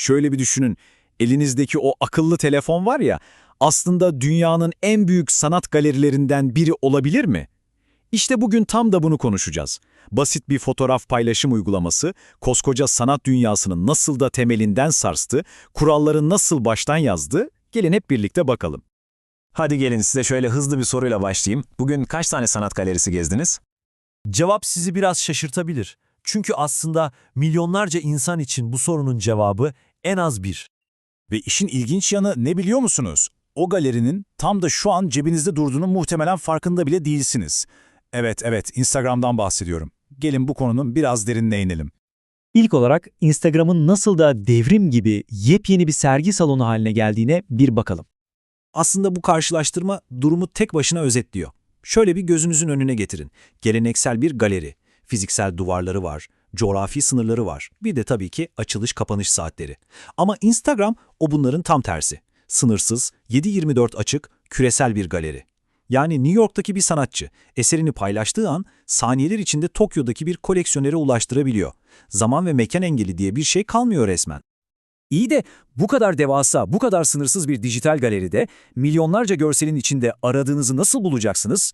Şöyle bir düşünün, elinizdeki o akıllı telefon var ya, aslında dünyanın en büyük sanat galerilerinden biri olabilir mi? İşte bugün tam da bunu konuşacağız. Basit bir fotoğraf paylaşım uygulaması, koskoca sanat dünyasının nasıl da temelinden sarstı, kuralları nasıl baştan yazdı, gelin hep birlikte bakalım. Hadi gelin size şöyle hızlı bir soruyla başlayayım. Bugün kaç tane sanat galerisi gezdiniz? Cevap sizi biraz şaşırtabilir. Çünkü aslında milyonlarca insan için bu sorunun cevabı en az bir. Ve işin ilginç yanı ne biliyor musunuz? O galerinin tam da şu an cebinizde durduğunu muhtemelen farkında bile değilsiniz. Evet, evet, Instagram'dan bahsediyorum. Gelin bu konunun biraz derinine inelim. İlk olarak Instagram'ın nasıl da devrim gibi yepyeni bir sergi salonu haline geldiğine bir bakalım. Aslında bu karşılaştırma durumu tek başına özetliyor. Şöyle bir gözünüzün önüne getirin. Geleneksel bir galeri. Fiziksel duvarları var, coğrafi sınırları var. Bir de tabii ki açılış kapanış saatleri. Ama Instagram o bunların tam tersi. Sınırsız, 7-24 açık, küresel bir galeri. Yani New York'taki bir sanatçı eserini paylaştığı an saniyeler içinde Tokyo'daki bir koleksiyonere ulaştırabiliyor. Zaman ve mekan engeli diye bir şey kalmıyor resmen. İyi de bu kadar devasa, bu kadar sınırsız bir dijital galeride milyonlarca görselin içinde aradığınızı nasıl bulacaksınız?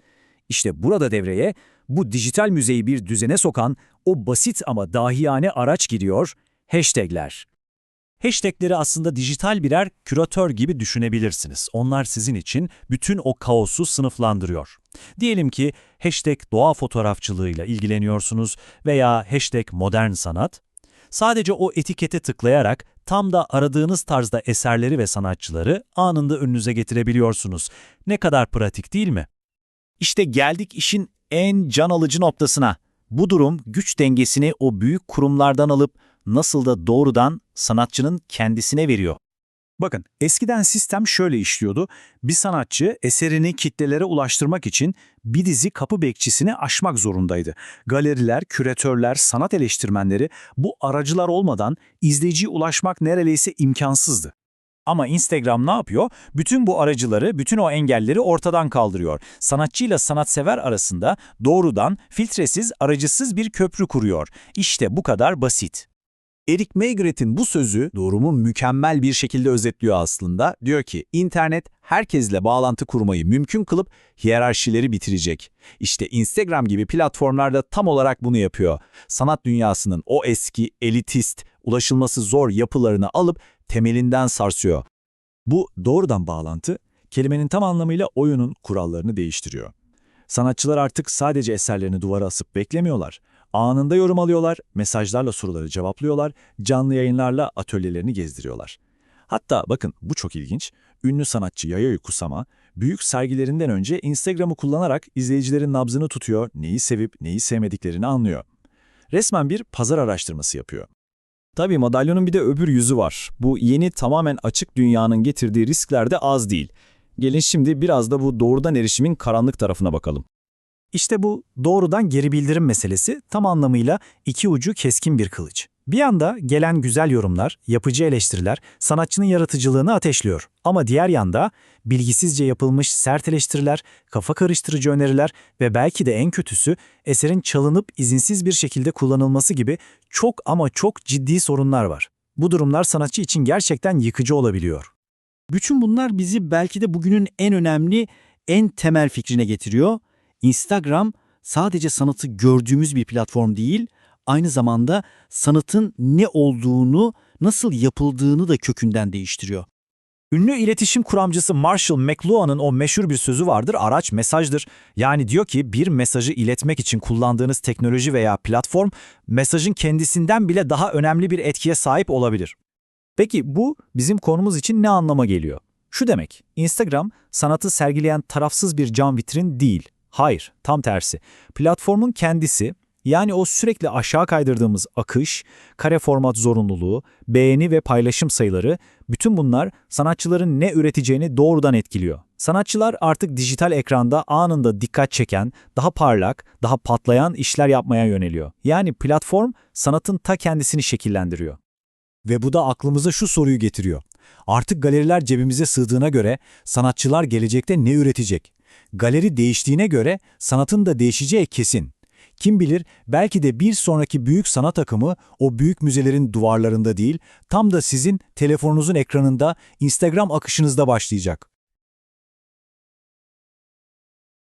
İşte burada devreye bu dijital müzeyi bir düzene sokan o basit ama dahiyane araç giriyor, hashtagler. Hashtagleri aslında dijital birer küratör gibi düşünebilirsiniz. Onlar sizin için bütün o kaosu sınıflandırıyor. Diyelim ki hashtag doğa fotoğrafçılığıyla ilgileniyorsunuz veya hashtag modern sanat. Sadece o etikete tıklayarak tam da aradığınız tarzda eserleri ve sanatçıları anında önünüze getirebiliyorsunuz. Ne kadar pratik değil mi? İşte geldik işin en can alıcı noktasına. Bu durum güç dengesini o büyük kurumlardan alıp nasıl da doğrudan sanatçının kendisine veriyor. Bakın eskiden sistem şöyle işliyordu. Bir sanatçı eserini kitlelere ulaştırmak için bir dizi kapı bekçisini aşmak zorundaydı. Galeriler, küratörler, sanat eleştirmenleri bu aracılar olmadan izleyiciye ulaşmak neredeyse imkansızdı. Ama Instagram ne yapıyor? Bütün bu aracıları, bütün o engelleri ortadan kaldırıyor. Sanatçıyla sanatsever arasında doğrudan, filtresiz, aracısız bir köprü kuruyor. İşte bu kadar basit. Eric Maigret'in bu sözü durumu mükemmel bir şekilde özetliyor aslında. Diyor ki, internet herkesle bağlantı kurmayı mümkün kılıp hiyerarşileri bitirecek. İşte Instagram gibi platformlarda tam olarak bunu yapıyor. Sanat dünyasının o eski, elitist, ulaşılması zor yapılarını alıp temelinden sarsıyor. Bu doğrudan bağlantı, kelimenin tam anlamıyla oyunun kurallarını değiştiriyor. Sanatçılar artık sadece eserlerini duvara asıp beklemiyorlar. Anında yorum alıyorlar, mesajlarla soruları cevaplıyorlar, canlı yayınlarla atölyelerini gezdiriyorlar. Hatta bakın bu çok ilginç, ünlü sanatçı Yayoi Kusama, büyük sergilerinden önce Instagram'ı kullanarak izleyicilerin nabzını tutuyor, neyi sevip neyi sevmediklerini anlıyor. Resmen bir pazar araştırması yapıyor. Tabii madalyonun bir de öbür yüzü var. Bu yeni tamamen açık dünyanın getirdiği riskler de az değil. Gelin şimdi biraz da bu doğrudan erişimin karanlık tarafına bakalım. İşte bu doğrudan geri bildirim meselesi tam anlamıyla iki ucu keskin bir kılıç. Bir yanda gelen güzel yorumlar, yapıcı eleştiriler sanatçının yaratıcılığını ateşliyor. Ama diğer yanda bilgisizce yapılmış sert eleştiriler, kafa karıştırıcı öneriler ve belki de en kötüsü eserin çalınıp izinsiz bir şekilde kullanılması gibi çok ama çok ciddi sorunlar var. Bu durumlar sanatçı için gerçekten yıkıcı olabiliyor. Bütün bunlar bizi belki de bugünün en önemli, en temel fikrine getiriyor. Instagram sadece sanatı gördüğümüz bir platform değil, aynı zamanda sanatın ne olduğunu, nasıl yapıldığını da kökünden değiştiriyor. Ünlü iletişim kuramcısı Marshall McLuhan'ın o meşhur bir sözü vardır, araç mesajdır. Yani diyor ki bir mesajı iletmek için kullandığınız teknoloji veya platform, mesajın kendisinden bile daha önemli bir etkiye sahip olabilir. Peki bu bizim konumuz için ne anlama geliyor? Şu demek, Instagram sanatı sergileyen tarafsız bir cam vitrin değil. Hayır, tam tersi. Platformun kendisi, yani o sürekli aşağı kaydırdığımız akış, kare format zorunluluğu, beğeni ve paylaşım sayıları, bütün bunlar sanatçıların ne üreteceğini doğrudan etkiliyor. Sanatçılar artık dijital ekranda anında dikkat çeken, daha parlak, daha patlayan işler yapmaya yöneliyor. Yani platform sanatın ta kendisini şekillendiriyor. Ve bu da aklımıza şu soruyu getiriyor. Artık galeriler cebimize sığdığına göre sanatçılar gelecekte ne üretecek? Galeri değiştiğine göre sanatın da değişeceği kesin. Kim bilir belki de bir sonraki büyük sanat akımı o büyük müzelerin duvarlarında değil, tam da sizin telefonunuzun ekranında Instagram akışınızda başlayacak.